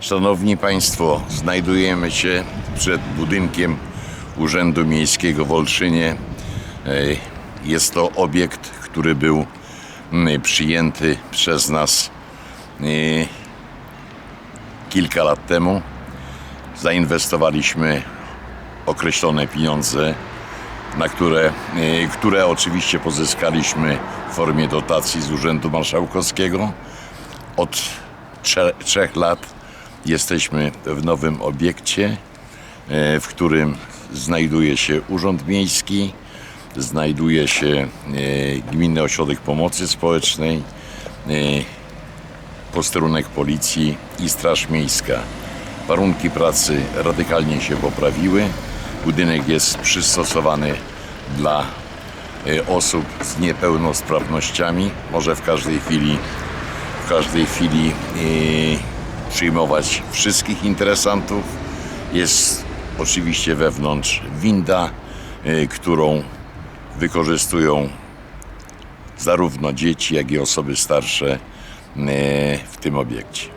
Szanowni Państwo, znajdujemy się przed budynkiem Urzędu Miejskiego w Olszynie. E, Jest to obiekt, który był przyjęty przez nas e, kilka lat temu. Zainwestowaliśmy określone pieniądze, na które, e, które oczywiście pozyskaliśmy w formie dotacji z Urzędu Marszałkowskiego. Od trze- trzech lat jesteśmy w nowym obiekcie, e, w którym znajduje się Urząd Miejski, znajduje się e, Gminny Ośrodek Pomocy Społecznej, e, posterunek policji i Straż Miejska. Warunki pracy radykalnie się poprawiły. Budynek jest przystosowany dla osób z niepełnosprawnościami. Może w każdej chwili, w każdej chwili przyjmować wszystkich interesantów. Jest oczywiście wewnątrz winda, e, którą wykorzystują zarówno dzieci, jak i osoby starsze e, w tym obiekcie.